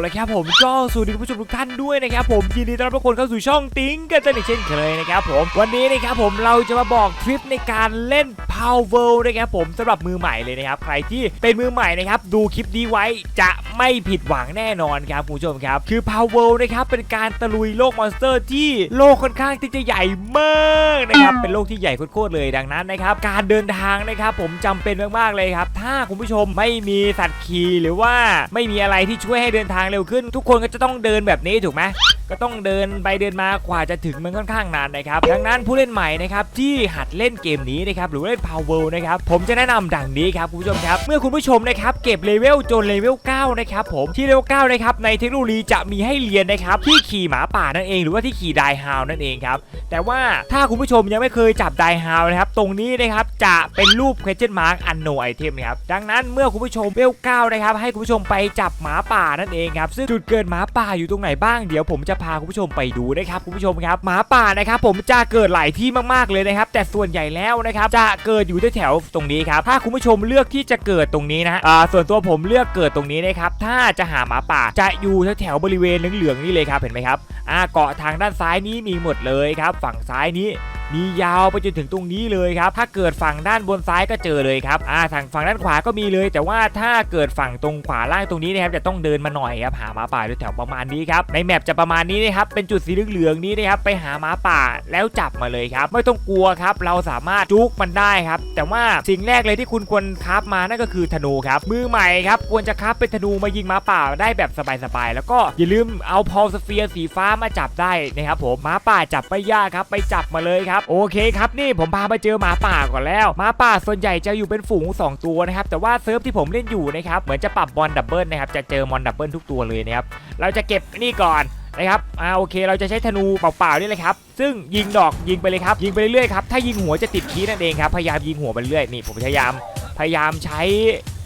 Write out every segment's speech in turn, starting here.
เลยครับผมก็สวัสดีคุณผู้ชมทุกท่านด้วยนะครับผมยินดีต้อนรับทุกคนเข้าสู่ช่องติ้งกันอีกเช่นเคยนะครับผมวันนี้นะครับผมเราจะมาบอกทริปในการเล่น Power นะครับผมสำหรับมือใหม่เลยนะครับใครที่เป็นมือใหม่นะครับดูคลิปนี้ไว้จะไม่ผิดหวังแน่นอนครับคุณผู้ชมครับคือ Power นะครับเป็นการตะลุยโลกมอนสเตอร์ที่โลกค่อนข้างที่จะใหญ่มากนะครับเป็นโลกที่ใหญ่โคตรเลยดังนั้นนะครับการเดินทางนะครับผมจำเป็นมากๆเลยครับถ้าคุณผู้ชมไม่มีสัตว์ขี่หรือว่าไม่มีอะไรที่ช่วยให้เดินทางเร็วขึ้น ทุกคนก็จะต้องเดินแบบนี้ถูกไหมก็ต้องเดินไปเดินมากว่าจะถึงมันค่อนข้างนานนะครับดังนั้นผู้เล่นใหม่นะครับที่หัดเล่นเกมนี้นะครับหรือเล่น Power นะครับผมจะแนะนำดังนี้ครับคุณผู้ชมครับเมื่อคุณผู้ชมนะครับเก็บเลเวลจนเลเวล9นะครับผมที่เลเวล9นะครับในเทคโนโลยีจะมีให้เรียนนะครับที่ขี่หมาป่านั่นเอง หรือว่าที่ขี่ไดฮาวนั่นเองครับแต่ว่าถ้าคุณผู้ชมยังไม่เคยจับไดฮาวนะครับตรงนี้นะครับจะเป็นรูป question mark unknown item นะครับดังนั้นเมื่อคุณผู้ชมเลเวล9นะครับให้คุณผู้ชมไปจับหมาป่านั่นเองครับซึ่งจุดเกิดหมาป่าอยู่ตรงไหนบ้างเดี๋ยวผมจะพาคุณผู้ชมไปดูนะครับคุณผู้ชมครับหมาป่านะครับผมจะเกิดหลายที่มากๆเลยนะครับแต่ส่วนใหญ่แล้วนะครับจะเกิดอยู่แถวตรงนี้ครับถ้าคุณผู้ชมเลือกที่จะเกิดตรงนี้นะฮะอ่าส่วนตัวผมเลือกเกิดตรงนี้นะครับถ้าจะหาหมาป่าจะอยู่แถวบริเวณเหลืองๆนี่เลยครับเห็นไหมครับอ่าเกาะทางด้านซ้ายนี้มีหมดเลยครับฝั่งซ้ายนี้ มียาวไปจนถึงตรงนี้เลยครับ ถ้าเกิดฝั่งด้านบนซ้ายก็เจอเลยครับอ่าทางฝั่งด้านขวาก็มีเลย แต่ว่าถ้าเกิดฝั่งตรงขวาล่างตรงนี้นะครับจะต้องเดินมาหน่อยครับหาหมาป่าแถวประมาณนี้ครับในแมปจะประมาณนี้นะครับเป็นจุดสีเหลืองๆนี้นะครับไปหาหมาป่าแล้วจับมาเลยครับ ไม่ต้องกลัวครับ เราสามารถจุกมันได้ครับ แต่ว่าสิ่งแรกเลยที่คุณควรคราฟมานั่นก็คือธนูครับมือใหม่ครับควรจะคราฟเป็นธนูมายิงหมาป่าได้แบบสบายๆแล้วก็อย่าลืมเอาพอลสเฟียร์สีฟ้ามาจับได้นะครับผมหมาป่าจับไม่ยากครับ ไปจับมาเลยครับโอเคครับนี่ผมพามาเจอหมาป่าก่อนแล้วหมาป่าส่วนใหญ่จะอยู่เป็นฝูง 2 ตัวนะครับแต่ว่าเซิร์ฟที่ผมเล่นอยู่นะครับเหมือนจะปรับบอลดับเบิลนะครับจะเจอมอนดับเบิลทุกตัวเลยนะครับเราจะเก็บนี่ก่อนนะครับ อ่า โอเค เราจะใช้ธนูเปล่าๆนี่เลยครับ ซึ่งยิงดอกยิงไปเลยครับ ยิงไปเรื่อยๆครับ ถ้ายิงหัวจะติดคีนั่นเองครับ พยายามยิงหัวไปเรื่อย นี่ผมพยายาม พยายามใช้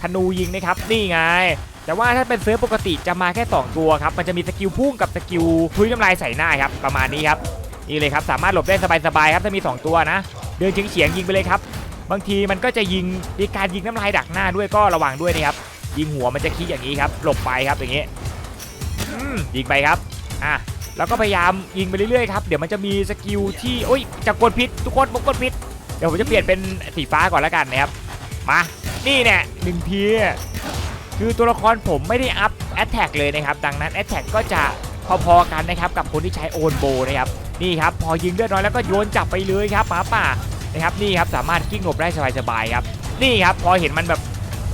ธนูยิงนะครับ นี่ไง แต่ว่าถ้าเป็นเซิร์ฟปกติจะมาแค่ 2 ตัวครับ มันจะมีสกิลพุ่งกับสกิลทุยน้ำลายใส่หน้าครับ ประมาณนี้ครับ นี่เลยครับสามารถหลบได้สบายๆครับถ้ามี 2 ตัวนะ เดินเฉียงๆยิงไปเลยครับ บางทีมันก็จะยิงมีการยิงน้ำลายดักหน้าด้วยก็ระวังด้วยนะครับยิงหัวมันจะคิดอย่างนี้ครับหลบไปครับอย่างนี้ยิงไปครับอะแล้วก็พยายามยิงไปเรื่อยๆครับเดี๋ยวมันจะมีสกิลที่โอ้ยจะกดพิษทุกคนผมกดพิษเดี๋ยวผมจะเปลี่ยนเป็นสีฟ้าก่อนแล้วกันนะครับมานี่แน่หนึ่งทีคือตัวละครผมไม่ได้อัพแอตแทกเลยนะครับ ดังนั้นแอตแทกก็จะพอๆกันนะครับกับคนที่ใช้โอนโบนะครับ นี่ครับพอยิงเลือดน้อยแล้วก็โยนจับไปเลยครับหมาป่านะครับนี่ครับสามารถกิ้งหลบได้สบายๆครับนี่ครับพอเห็นมันแบบ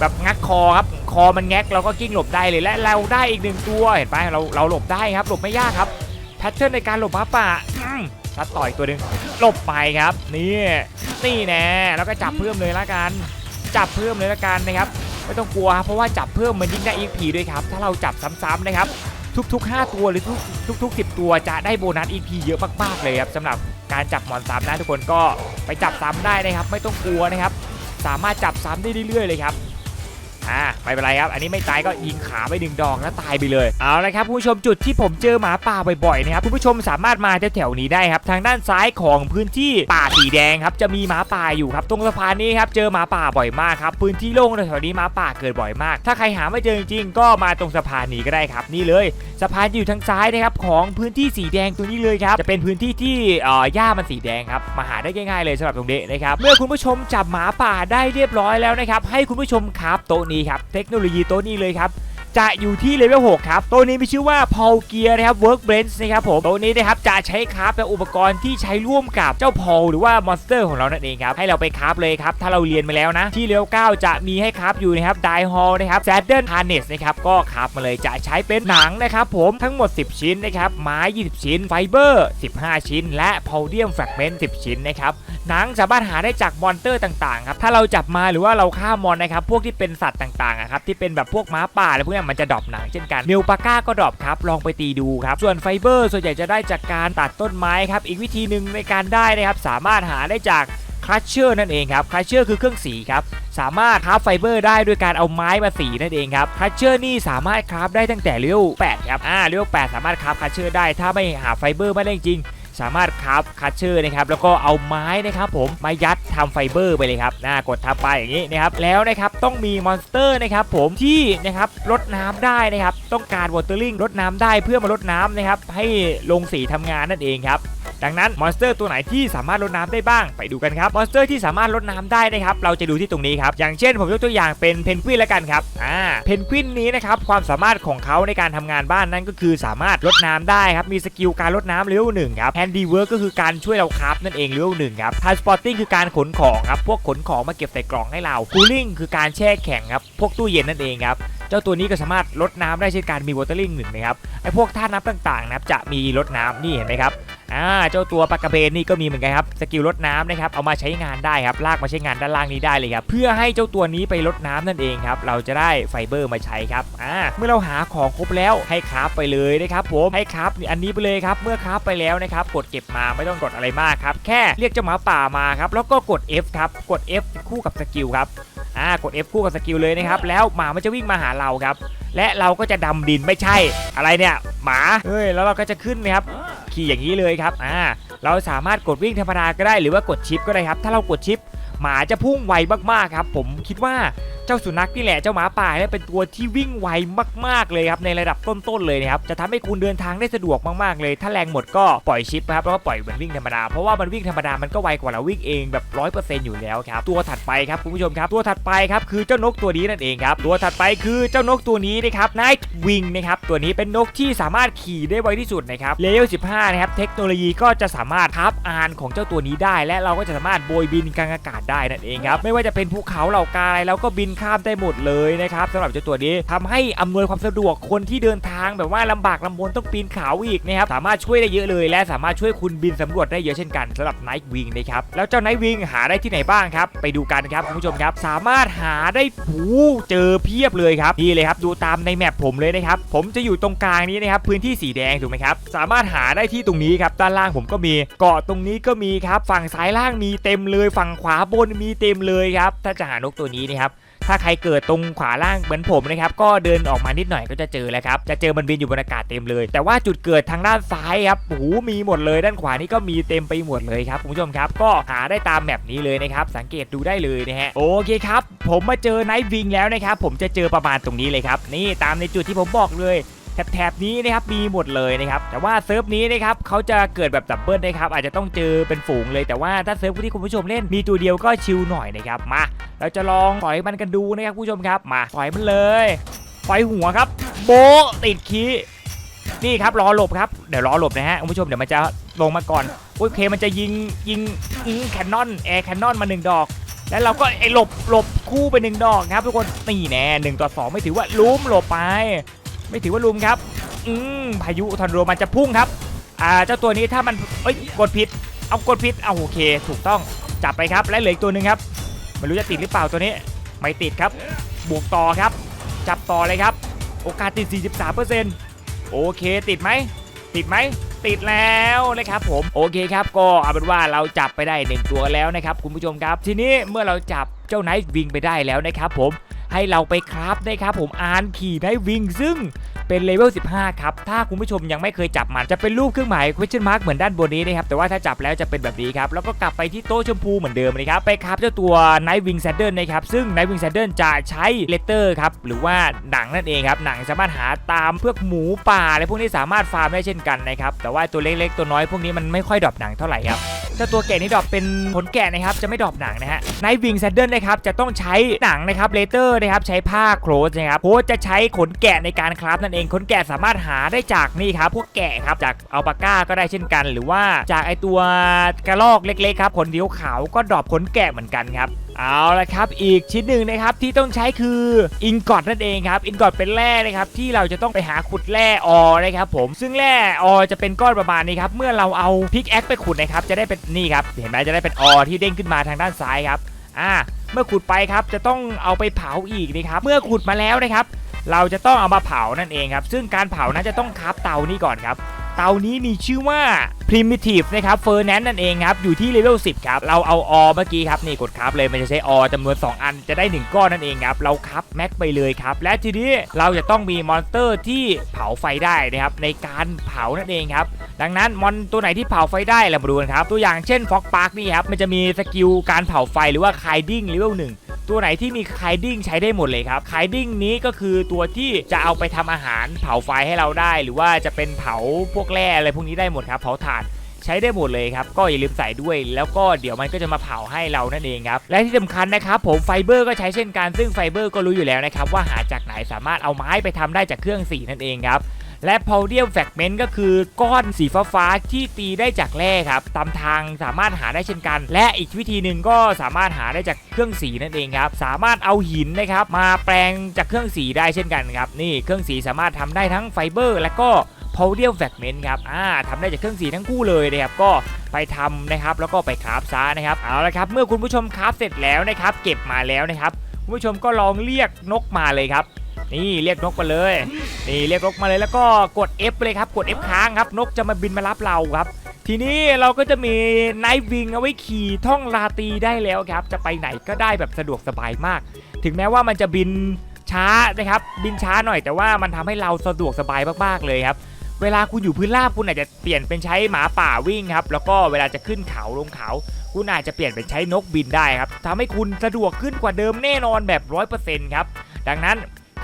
แบบงัดคอครับคอมันแงกเราก็กิ้งหลบได้เลยและเราได้อีกหนึ่งตัวเห็นปะเราเราหลบได้ครับหลบไม่ยากครับแพทเทิร์นในการหลบหมาป่าอืมซัดต่อยตัวหนึ่งหลบไปครับนี่นี่แน่แล้วก็จับเพิ่มเลยละกัน จับเพิ่มเลยละกันนะครับไม่ต้องกลัวครับเพราะว่าจับเพิ่มมันยิ่งได้ EXP ด้วยครับถ้าเราจับซ้ำๆนะครับ ทุกๆ 5 ตัวหรือทุกทุกๆ10 ตัวจะได้โบนัส EP เยอะมากๆเลยครับสำหรับการจับหมอนซ้ำนะทุกคนก็ไปจับซ้ำได้นะครับ ไม่ต้องกลัวนะครับ สามารถจับซ้ำได้เรื่อยๆเลยครับ อ่าไม่เป็นไรครับ อันนี้ไม่ตายก็ยิงขาไปหนึ่งดอกแล้วตายไปเลย เอาละครับคุณผู้ชมจุดที่ผมเจอหมาป่าบ่อยๆนะครับคุณผู้ชมสามารถมาแถวๆนี้ได้ครับ ทางด้านซ้ายของพื้นที่ป่าสีแดงครับจะมีหมาป่าอยู่ครับ ตรงสะพานนี้ครับเจอหมาป่าบ่อยมากครับพื้นที่โล่งแถวๆนี้หมาป่าเกิดบ่อยมาก ถ้าใครหาไม่เจอจริงๆก็มาตรงสะพานนี้ก็ได้ครับ นี่เลยสะพานอยู่ทางซ้ายนะครับของพื้นที่สีแดงตรงนี้เลยครับจะเป็นพื้นที่ที่เอ่อหญ้ามันสีแดงครับมาหาได้ง่ายๆเลยสำหรับตรงนี้นะครับเมื่อคุณผู้ชมจับหมาป่าได้เรียบร้อยแล้วนะครับให้คุณผู้ชมครับโต๊ะนี้ครับ เทคโนโลยีโต๊ะนี้เลยครับ จะอยู่ที่เลเวล6ครับ ตัวนี้มีชื่อว่า p a u l Gear นะครับ Workbench นะครับผมตัวนี้นะครับจะใช้คราฟเป็นอุปกรณ์ที่ใช้ร่วมกับเจ้า p a u l หรือว่ามอนสเตอร์ของเรานั่นเองครับให้เราไปคราฟเลยครับถ้าเราเรียนมาแล้วนะ ที่เลเวล9จะมีให้คราฟอยู่นะครับ Die Hall นะครับ Saddle Harness นะครับก็คราฟมาเลยจะใช้เป็นหนังนะครับผมทั้งหมด 10 ชิ้นนะครับไม้20 ชิ้นไฟเบอร์ 15 ชิ้น และ p a u l i u m Fragment 10 ชิ้นนะครับหนังสามารถหาได้จากมอนเตอร์ต่างๆครับถ้าเราจับมาหรือว่าเราฆ่ามอนนะครับพวกที่เป็นสัตว์ต่างๆครับที่เป็นแบบพวกม้าป่าอะไรพวกนี้มันจะดรอปหนังเช่นกันมิลปาก้าก็ดรอปครับลองไปตีดูครับส่วนไฟเบอร์ส่วนใหญ่จะได้จากการตัดต้นไม้ครับอีกวิธีหนึ่งในการได้นะครับสามารถหาได้จากคลัชเชอร์นั่นเองครับคลัชเชอร์คือเครื่องสีครับสามารถคราฟไฟเบอร์ได้ด้วยการเอาไม้มาสีนั่นเองครับคลัชเชอร์นี่สามารถคราฟได้ตั้งแต่เลเว8ครับอ่าเลเว8สามารถคราฟคลัชเชอร์ได้ถ้าไม่หาไฟเบอร์ไม่ได้จริง สามารถคราฟคัตเชอร์นะครับแล้วก็เอาไม้นะครับผมมายัดทำไฟเบอร์ไปเลยครับน่ากดทับไปอย่างนี้นะครับแล้วนะครับต้องมีมอนสเตอร์นะครับผมที่นะครับลดน้ำได้นะครับต้องการวอเตอร์ลิงลดน้ำได้เพื่อมาลดน้ำนะครับให้ลงสีทำงานนั่นเองครับ ดังนั้นมอนสเตอร์ตัวไหนที่สามารถลดน้ำได้บ้างไปดูกันครับมอนสเตอร์ที่สามารถลดน้ำได้นะครับเราจะดูที่ตรงนี้ครับอย่างเช่น ผมยกตัวอย่างเป็นเพนกวินแล้วกันครับอ่าเพนกวินนี้นะครับความสามารถของเขาในการทำงานบ้านนั่นก็คือสามารถลดน้ำได้ครับมีสกิลการลดน้ำเลเวลหนึ่งครับแฮนดี้เวิร์กก็คือการช่วยเราคราฟนั่นเองเลเวลหนึ่งครับท r สปอร์ติ้งคือการขนของครับพวกขนของมาเก็บใส่กล่องให้เราคูลิ่งคือการแช่แข็งครับพวกตู้เย็นนั่นเองครับเจ้าตัวนี้ก็สามารถลดน้ำได้เช่นกันมีวอเตอร์ลิงหนึ่งนะครับไอพวกท่าน้ำต่างๆนะครับจะมีลดน้ำนี่เห็นไหมครับ อ่าเจ้าตัวปลากระเบนนี่ก็มีเหมือนกันครับสกิลลดน้ำนะครับเอามาใช้งานได้ครับลากมาใช้งานด้านล่างนี้ได้เลยครับเพื่อให้เจ้าตัวนี้ไปลดน้ำนั่นเองครับเราจะได้ไฟเบอร์มาใช้ครับอ่าเมื่อเราหาของครบแล้วให้คราฟไปเลยนะครับผมให้คราฟอันนี้ไปเลยครับเมื่อคราฟไปแล้วนะครับกดเก็บมาไม่ต้องกดอะไรมากครับแค่เรียกเจ้าหมาป่ามาครับแล้วก็กด F ครับกด F คู่กับสกิลครับอ่ากด F คู่กับสกิลเลยนะครับแล้วหมามันจะวิ่งมาหาเราครับและเราก็จะดำดินไม่ใช่อะไรเนี่ยหมาเฮ้ยแล้วเราก็จะขึ้นนะครับ ขี่อย่างนี้เลยครับอ่าเราสามารถกดวิ่งธรรมดาก็ได้หรือว่ากดชิปก็ได้ครับ ถ้าเรากดชิปหมาจะพุ่งไวมากๆครับ ผมคิดว่า เจ้าสุนัขนี่แหละเจ้าหมาป่าเนี่ยเป็นตัวที่วิ่งไวมากๆเลยครับในระดับต้นๆเลยนะครับจะทำให้คุณเดินทางได้สะดวกมากๆเลย ถ้าแรงหมดก็ปล่อยชิปนะครับแล้วก็ปล่อยเหมือนวิ่งธรรมดาเพราะว่ามันวิ่งธรรมดามันก็ไวกว่าเราวิ่งเองแบบร้อยเปอร์เซ็นต์อยู่แล้วครับตัวถัดไปครับคุณผู้ชมครับตัวถัดไปครับคือเจ้านกตัวนี้นั่นเองครับตัวถัดไปคือเจ้านกตัวนี้นะครับไนท์วิงนะครับตัวนี้เป็นนกที่สามารถขี่ได้ไวที่สุดนะครับเลเวล15นะครับเทคโนโลยีก็จะสามารถทับอานของเจ้าตัวนี้ได้ และเราก็จะสามารถโบยบินกลางอากาศได้นั่นเองครับไม่ว่าจะเป็นภูเขาเหล่ากาอะไรเราก็บินข้ามได้หมดเลยนะครับสำหรับเจ้าตัวนี้ทำให้อำนวยความสะดวกคนที่เดินทางแบบว่าลำบากลำบนต้องปีนเขาอีกนะครับสามารถช่วยได้เยอะเลย และสามารถช่วยคุณบินสำรวจได้เยอะเช่นกันสำหรับไนท์วิงนะครับแล้วเจ้าไนท์วิงหาได้ที่ไหนบ้างครับไปดูกันครับคุณผู้ชมครับ สามารถหาได้ผูเจอเพียบเลยครับนี่เลยครับดูตามในแมปผมเลยนะครับผมจะอยู่ตรงกลางนี้นะครับพื้นที่สีแดงถูกไหมครับสามารถหาได้ที่ตรงนี้ครับด้านล่างผมก็มีเกาะตรงนี้ก็มีครับฝั่งซ้ายล่างมีเต็มเลย ฝั่งขวาบนมีเต็มเลยครับถ้าจะหานกตัวนี้นะครับ ถ้าใครเกิดตรงขวาล่างเหมือนผมนะครับก็เดินออกมานิดหน่อยก็จะเจอแล้วครับจะเจอมันบินอยู่บนอากาศเต็มเลย แต่ว่าจุดเกิดทางด้านซ้ายครับโอ้โหมีหมดเลย ด้านขวานี่ก็มีเต็มไปหมดเลยครับคุณผู้ชมครับ ก็หาได้ตามแมปนี้เลยนะครับสังเกตดูได้เลยนะฮะโอเคครับ ผมมาเจอไนท์วิงแล้วนะครับผมจะเจอประมาณตรงนี้เลยครับนี่ตามในจุดที่ผมบอกเลยแถบนี้นะครับมีหมดเลยนะครับแต่ว่าเซิร์ฟนี้นะครับเขาจะเกิดแบบดับเบิลนะครับอาจจะต้องเจอเป็นฝูงเลยแต่ว่าถ้าเซิร์ฟที่คุณผู้ชมเล่นมีตัวเดียวก็ชิลหน่อยนะครับมา เราจะลองปล่อยมันกันดูนะครับผู้ชมครับมาปล่อยมันเลยปล่อยหัวครับ โบติดคีนี่ครับรอหลบครับเดี๋ยวรอหลบนะฮะคุณผู้ชมเดี๋ยวมันจะลงมาก่อนโอเคมันจะยิงยิงยิงแคนนอนแอร์แคนนอนมาหนึ่งดอก แล้วเราก็ไอ้หลบหลบคู่ไปหนึ่งดอกครับทุกคนนี่แน่หนึ่งต่อสองไม่ถือว่าลุ้มหลบไป ไม่ถือว่าลุ้มครับ อืมพายุทอนโรมันจะพุ่งครับ อ่าเจ้าตัวนี้ถ้ามันเอ้ยกดผิด เอากดผิดเอาโอเค ถูกต้องจับไปครับและเหลืออีกตัวหนึ่งครับ ไม่รู้จะติดหรือเปล่าตัวนี้ ไม่ติดครับ บวกต่อครับ จับต่อเลยครับ โอกาสติด 43%โอเคติดไหม ติดไหม ติดแล้วนะครับผม โอเคครับ ก็เอาเป็นว่าเราจับไปได้หนึ่งตัวแล้วนะครับ คุณผู้ชมครับ ทีนี้เมื่อเราจับเจ้าไนท์วิงไปได้แล้วนะครับผม ให้เราไปคราฟนะครับผม อ่านขี่ไนท์วิงซึ่ง เป็นเลเวล 15 ครับ ถ้าคุณผู้ชมยังไม่เคยจับมันจะเป็นรูปเครื่องหมาย question mark เหมือนด้านบนนี้นะครับแต่ว่าถ้าจับแล้วจะเป็นแบบนี้ครับแล้วก็กลับไปที่โต๊ะชมพูเหมือนเดิมเลยครับไปคราฟเจ้าตัว Night Wing Saddle นะครับซึ่ง Night Wing Saddle จะใช้เลเตอร์ครับหรือว่าหนังนั่นเองครับหนังสามารถหาตามเพวกหมูป่าอะไรพวกนี้สามารถฟาร์มได้เช่นกันนะครับแต่ว่าตัวเล็กๆตัวน้อยพวกนี้มันไม่ค่อยดรอปหนังเท่าไหร่ครับ เจ้าตัวแกะนี่ดรอปเป็นขนแกะนะครับจะไม่ดรอปหนังนะฮะนายวิงแซดเดิลนะครับจะต้องใช้หนังนะครับเลเตอร์นะครับใช้ผ้าโครสนะครับโครสจะใช้ขนแกะในการคราฟนั่นเองขนแกะสามารถหาได้จากนี่ครับพวกแกะครับจากอัลปาก้าก็ได้เช่นกัน หรือว่าจากไอตัวกระรอกเล็กๆครับขนเดียวขาวก็ดรอปขนแกะเหมือนกันครับ เอาละครับ อีกชิ้นหนึ่งนะครับที่ต้องใช้คืออินกอดนั่นเองครับอินกอดเป็นแร่นะครับที่เราจะต้องไปหาขุดแร่ออนะครับผมซึ่งแร่ออจะเป็นก้อนประมาณนี้ครับเมื่อเราเอาพิกแอคไปขุดนะครับจะได้เป็นนี่ครับเห็นไหมจะได้เป็นออที่เด้งขึ้นมาทางด้านซ้ายครับอ่าเมื่อขุดไปครับจะต้องเอาไปเผาอีกนะครับเมื่อขุดมาแล้วนะครับ เราจะต้องเอามาเผานั่นเองครับซึ่งการเผานั้นจะต้องคราฟเตานี่ก่อนครับ เตานี้มีชื่อว่า primitive นะครับ furnace นั่นเองครับ อยู่ที่เลเวล10 ครับ เราเอาอเมื่อกี้ครับ นี่กดครับเลยมันจะใช้อจำนวน 2 อันจะได้ 1 ก้อนนั่นเองครับ เราครับแม็กไปเลยครับ และทีนี้เราจะต้องมีมอนสเตอร์ที่เผาไฟได้นะครับ ในการเผานั่นเองครับ ดังนั้นมอนตัวไหนที่เผาไฟได้เรามาดูกันครับ ตัวอย่างเช่นฟ็อกปาร์คนี่ครับมันจะมีสกิลการเผาไฟหรือว่าคายดิ้งเลเวลหนึ่ง ตัวไหนที่มีคายดิ้งใช้ได้หมดเลยครับคายดิ้งนี้ก็คือตัวที่จะเอาไปทำอาหารเผาไฟให้เราได้ หรือว่าจะเป็นเผาพวกแร่อะไรพวกนี้ได้หมดครับเผาถ่านใช้ได้หมดเลยครับ ก็อย่าลืมใส่ด้วย แล้วก็เดี๋ยวมันก็จะมาเผาให้เรานั่นเองครับ และที่สำคัญนะครับผมไฟเบอร์ก็ใช้เช่นกัน ซึ่งไฟเบอร์ก็รู้อยู่แล้วนะครับว่าหาจากไหนสามารถเอาไม้ไปทำได้จากเครื่องสีนั่นเองครับ และพอเดียมแฟกเมนต์ก็คือก้อนสีฟ้าๆที่ตีได้จากแร่ครับตามทางสามารถหาได้เช่นกัน และอีกวิธีหนึ่งก็สามารถหาได้จากเครื่องสีนั่นเองครับสามารถเอาหินนะครับมาแปลงจากเครื่องสีได้เช่นกันครับนี่เครื่องสีสามารถทำได้ทั้งไฟเบอร์ และก็พาวเดียมแฟกเมนต์ครับ อ่าทำได้จากเครื่องสีทั้งคู่เลยนะครับ ก็ไปทำนะครับ แล้วก็ไปคราฟซะนะครับ เอาละครับ เมื่อคุณผู้ชมคราฟเสร็จแล้วนะครับ เก็บมาแล้วนะครับ คุณผู้ชมก็ลองเรียกนกมาเลยครับ นี่เรียกนกมาเลย นี่เรียกนกมาเลยแล้วก็กด F เลยครับ กด F ค้างครับ นกจะมาบินมารับเราครับทีนี้เราก็จะมีไนท์วิงเอาไว้ขี่ท่องลาตีได้แล้วครับ จะไปไหนก็ได้แบบสะดวกสบายมาก ถึงแม้ว่ามันจะบินช้านะครับ บินช้าหน่อยแต่ว่ามันทำให้เราสะดวกสบายมากๆเลยครับ เวลาคุณอยู่พื้นราบคุณอาจจะเปลี่ยนเป็นใช้หมาป่าวิ่งครับ แล้วก็เวลาจะขึ้นเขาลงเขา คุณอาจจะเปลี่ยนเป็นใช้นกบินได้ครับทำให้คุณสะดวกขึ้นกว่าเดิมแน่นอนแบบ100%ครับ ดังนั้น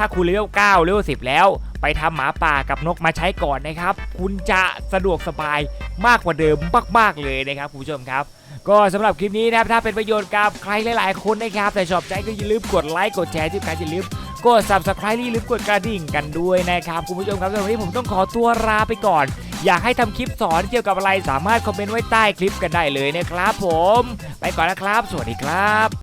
ถ้าคุณเลเวล9เลเวล10 แล้ว ไปทำหมาป่ากับนกมาใช้ก่อนนะครับ คุณจะสะดวกสบายมากกว่าเดิมมากๆเลยนะครับคุณผู้ชมครับ ก็สำหรับคลิปนี้นะครับถ้าเป็นประโยชน์กับใครหลายๆ คนนะครับแต่ชอบใจก็อย่าลืมกดไลค์กดแชร์ที่การอย่าลืมกด subscribe อย่าลืมกดกระดิ่งกันด้วยนะครับคุณผู้ชมครับสำหรับวันนี้ผมต้องขอตัวลาไปก่อน อยากให้ทำคลิปสอนเกี่ยวกับอะไรสามารถคอมเมนต์ไว้ใต้คลิปกันได้เลยนะครับผม ไปก่อนนะครับ สวัสดีครับ